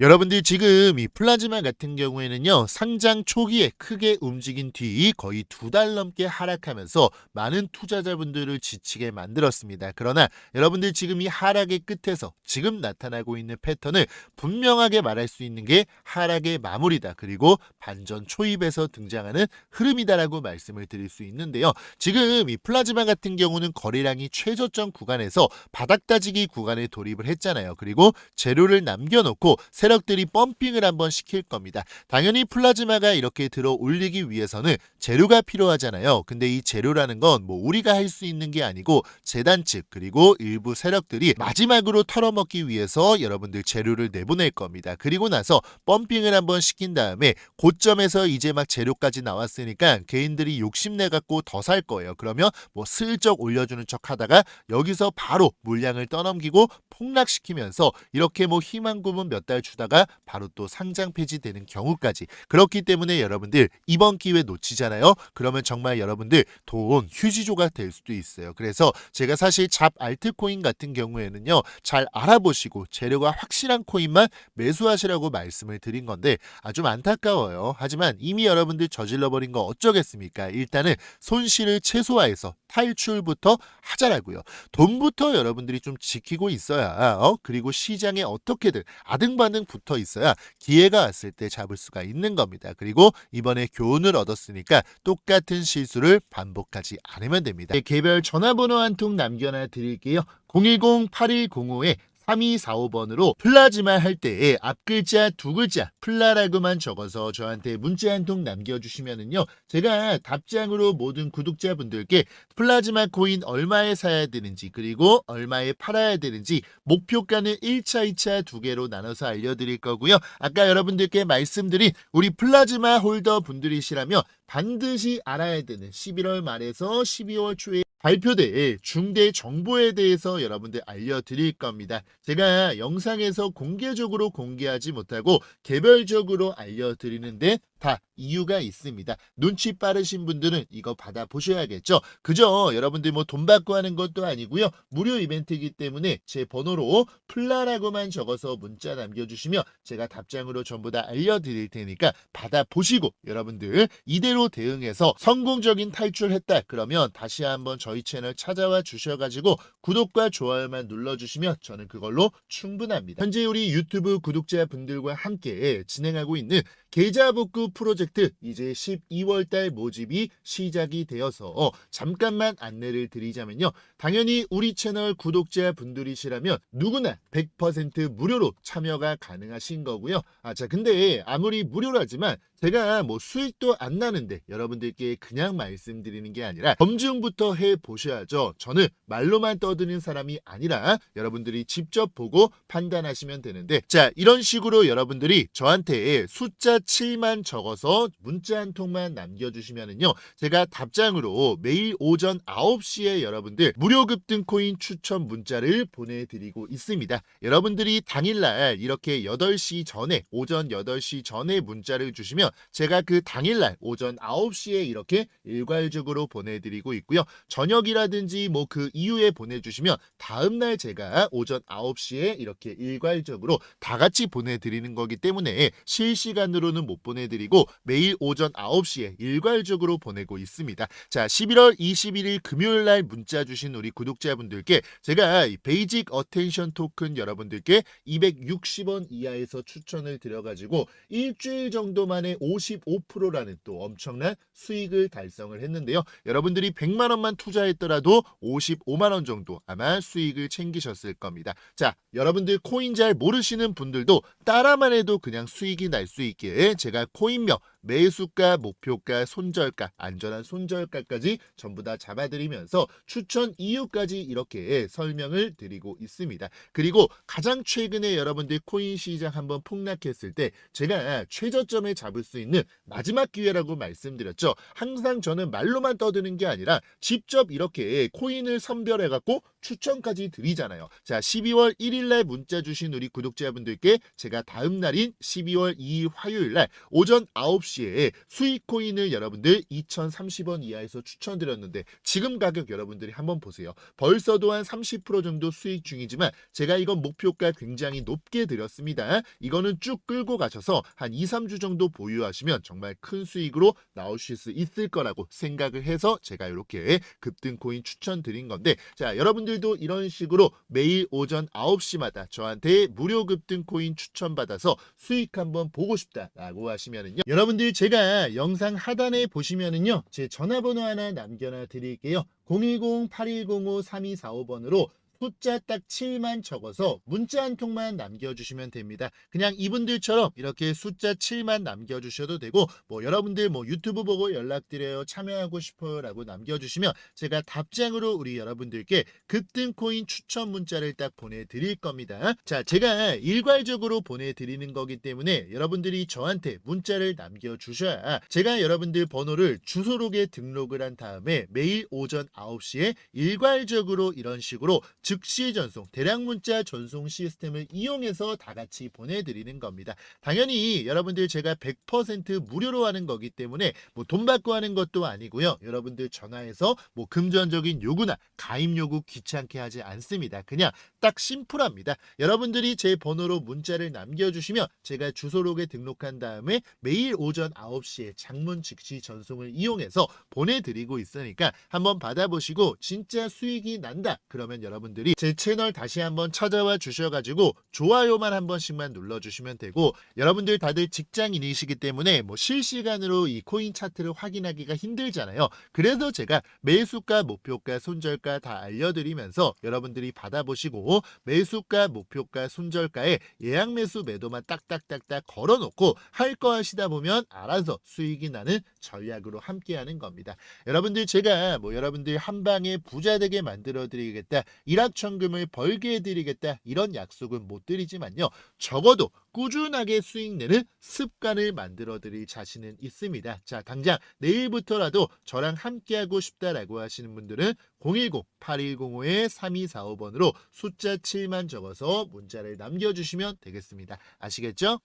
여러분들 지금 이 플라즈마 같은 경우에는요 상장 초기에 크게 움직인 뒤 거의 두 달 넘게 하락하면서 많은 투자자분들을 지치게 만들었습니다. 그러나 여러분들 지금 이 하락의 끝에서 지금 나타나고 있는 패턴을 분명하게 말할 수 있는 게 하락의 마무리다. 그리고 반전 초입에서 등장하는 흐름이다라고 말씀을 드릴 수 있는데요. 지금 이 플라즈마 같은 경우는 거래량이 최저점 구간에서 바닥 따지기 구간에 돌입을 했잖아요. 그리고 재료를 남겨놓고 세력들이 펌핑을 한번 시킬 겁니다. 당연히 플라즈마가 이렇게 들어 올리기 위해서는 재료가 필요하잖아요. 근데 이 재료라는 건 뭐 우리가 할 수 있는 게 아니고 재단 측 그리고 일부 세력들이 마지막으로 털어먹기 위해서 여러분들 재료를 내보낼 겁니다. 그리고 나서 펌핑을 한번 시킨 다음에 고점에서 이제 막 재료까지 나왔으니까 개인들이 욕심내 갖고 더 살 거예요. 그러면 뭐 슬쩍 올려주는 척 하다가 여기서 바로 물량을 떠넘기고 폭락시키면서 이렇게 뭐 희망 구문 몇달 주다 가 바로 또 상장 폐지되는 경우까지 그렇기 때문에 여러분들 이번 기회 놓치잖아요. 그러면 정말 여러분들 돈 휴지조가 될 수도 있어요. 그래서 제가 사실 잡 알트코인 같은 경우에는요. 잘 알아보시고 재료가 확실한 코인만 매수하시라고 말씀을 드린 건데 아좀 안타까워요. 하지만 이미 여러분들 저질러 버린 거 어쩌겠습니까? 일단은 손실을 최소화해서 탈출부터 하자라고요. 돈부터 여러분들이 좀 지키고 있어야 어? 그리고 시장에 어떻게든 아등바등 붙어 있어야 기회가 왔을 때 잡을 수가 있는 겁니다. 그리고 이번에 교훈을 얻었으니까 똑같은 실수를 반복하지 않으면 됩니다. 네, 개별 전화번호 한 통 남겨놔 드릴게요. 010-8105에 3245번으로 플라즈마 할때 앞글자 두 글자 플라라고만 적어서 저한테 문자 한 통 남겨주시면은요 제가 답장으로 모든 구독자분들께 플라즈마 코인 얼마에 사야 되는지 그리고 얼마에 팔아야 되는지 목표가는 1차, 2차 두 개로 나눠서 알려드릴 거고요. 아까 여러분들께 말씀드린 우리 플라즈마 홀더 분들이시라면 반드시 알아야 되는 11월 말에서 12월 초에 발표될 중대 정보에 대해서 여러분들 알려드릴 겁니다. 제가 영상에서 공개적으로 공개하지 못하고 개별적으로 알려드리는데 다 이유가 있습니다. 눈치 빠르신 분들은 이거 받아 보셔야겠죠. 그저 여러분들 뭐 돈 받고 하는 것도 아니고요. 무료 이벤트이기 때문에 제 번호로 플라라고만 적어서 문자 남겨주시면 제가 답장으로 전부 다 알려드릴 테니까 받아 보시고 여러분들 이대로 대응해서 성공적인 탈출했다. 그러면 다시 한번 저희 채널 찾아와 주셔가지고 구독과 좋아요만 눌러주시면 저는 그걸로 충분합니다. 현재 우리 유튜브 구독자분들과 함께 진행하고 있는 계좌 복구 프로젝트 이제 12월 달 모집이 시작이 되어서 어, 잠깐만 안내를 드리자면요. 당연히 우리 채널 구독자 분들이시라면 누구나 100% 무료로 참여가 가능하신 거고요. 아, 자, 근데 아무리 무료라지만 제가 뭐 수익도 안 나는데 여러분들께 그냥 말씀드리는 게 아니라 검증부터 해 보셔야죠. 저는 말로만 떠드는 사람이 아니라 여러분들이 직접 보고 판단하시면 되는데 자, 이런 식으로 여러분들이 저한테 숫자 7만 적어서 문자 한 통만 남겨주시면은요. 제가 답장으로 매일 오전 9시에 여러분들 무료 급등 코인 추천 문자를 보내드리고 있습니다. 여러분들이 당일날 이렇게 8시 전에 오전 8시 전에 문자를 주시 면 제가 그 당일날 오전 9시에 이렇게 일괄적으로 보내드리고 있고요. 저녁이라든지 뭐 그 이후에 보내주시면 다음날 제가 오전 9시에 이렇게 일괄적으로 다 같이 보내드리는 거기 때문에 실시간으로는 못 보내드리고 매일 오전 9시에 일괄적으로 보내고 있습니다. 자, 11월 21일 금요일 날 문자 주신 우리 구독자분들께 제가 이 베이직 어텐션 토큰 여러분들께 260원 이하에서 추천을 드려가지고 일주일 정도 만에 55%라는 또 엄청난 수익을 달성을 했는데요. 여러분들이 100만 원만 투자했더라도 55만 원 정도 아마 수익을 챙기셨을 겁니다. 자, 여러분들 코인 잘 모르시는 분들도 따라만 해도 그냥 수익이 날 수 있게 제가 코인명 매수가, 목표가, 손절가, 안전한 손절가까지 전부 다 잡아드리면서 추천 이유까지 이렇게 설명을 드리고 있습니다. 그리고 가장 최근에 여러분들 코인 시장 한번 폭락했을 때 제가 최저점을 잡을 수 있는 마지막 기회라고 말씀드렸죠. 항상 저는 말로만 떠드는 게 아니라 직접 이렇게 코인을 선별해갖고 추천까지 드리잖아요. 자, 12월 1일 날 문자 주신 우리 구독자분들께 제가 다음 날인 12월 2일 화요일 날 오전 9시에 수익 코인을 여러분들 2,030원 이하에서 추천드렸는데 지금 가격 여러분들이 한번 보세요. 벌써도 한 30% 정도 수익 중이지만 제가 이건 목표가 굉장히 높게 드렸습니다. 이거는 쭉 끌고 가셔서 한 2, 3주 정도 보유하시면 정말 큰 수익으로 나오실 수 있을 거라고 생각을 해서 제가 이렇게 급등 코인 추천드린 건데 자 여러분들 도 이런 식으로 매일 오전 9시마다 저한테 무료 급등 코인 추천받아서 수익 한번 보고 싶다라고 하시면은요. 여러분들 제가 영상 하단에 보시면은요. 제 전화번호 하나 남겨놔 드릴게요. 010-8105-3245번으로 숫자 딱 7만 적어서 문자 한 통만 남겨주시면 됩니다. 그냥 이분들처럼 이렇게 숫자 7만 남겨주셔도 되고 뭐 여러분들 뭐 유튜브 보고 연락드려요 참여하고 싶어요 라고 남겨주시면 제가 답장으로 우리 여러분들께 급등 코인 추천 문자를 딱 보내드릴 겁니다. 자 제가 일괄적으로 보내드리는 거기 때문에 여러분들이 저한테 문자를 남겨주셔야 제가 여러분들 번호를 주소록에 등록을 한 다음에 매일 오전 9시에 일괄적으로 이런 식으로 즉시 전송, 대량 문자 전송 시스템을 이용해서 다 같이 보내드리는 겁니다. 당연히 여러분들 제가 100% 무료로 하는 거기 때문에 뭐 돈 받고 하는 것도 아니고요. 여러분들 전화해서 뭐 금전적인 요구나 가입 요구 귀찮게 하지 않습니다. 그냥 딱 심플합니다. 여러분들이 제 번호로 문자를 남겨주시면 제가 주소록에 등록한 다음에 매일 오전 9시에 장문 즉시 전송을 이용해서 보내드리고 있으니까 한번 받아보시고 진짜 수익이 난다. 그러면 여러분들 이 제 채널 다시 한번 찾아와 주셔가지고 좋아요만 한 번씩만 눌러주시면 되고 여러분들 다들 직장인이시기 때문에 뭐 실시간으로 이 코인 차트를 확인하기가 힘들잖아요. 그래서 제가 매수가, 목표가, 손절가 다 알려드리면서 여러분들이 받아보시고 매수가, 목표가, 손절가에 예약 매수 매도만 딱딱딱딱 걸어놓고 할 거 하시다 보면 알아서 수익이 나는 전략으로 함께하는 겁니다. 여러분들 제가 뭐 여러분들 한 방에 부자 되게 만들어 드리겠다. 일확천금을 벌게 해드리겠다. 이런 약속은 못 드리지만요. 적어도 꾸준하게 수익 내는 습관을 만들어 드릴 자신은 있습니다. 자, 당장 내일부터라도 저랑 함께하고 싶다라고 하시는 분들은 010-8105-3245번으로 숫자 7만 적어서 문자를 남겨주시면 되겠습니다. 아시겠죠?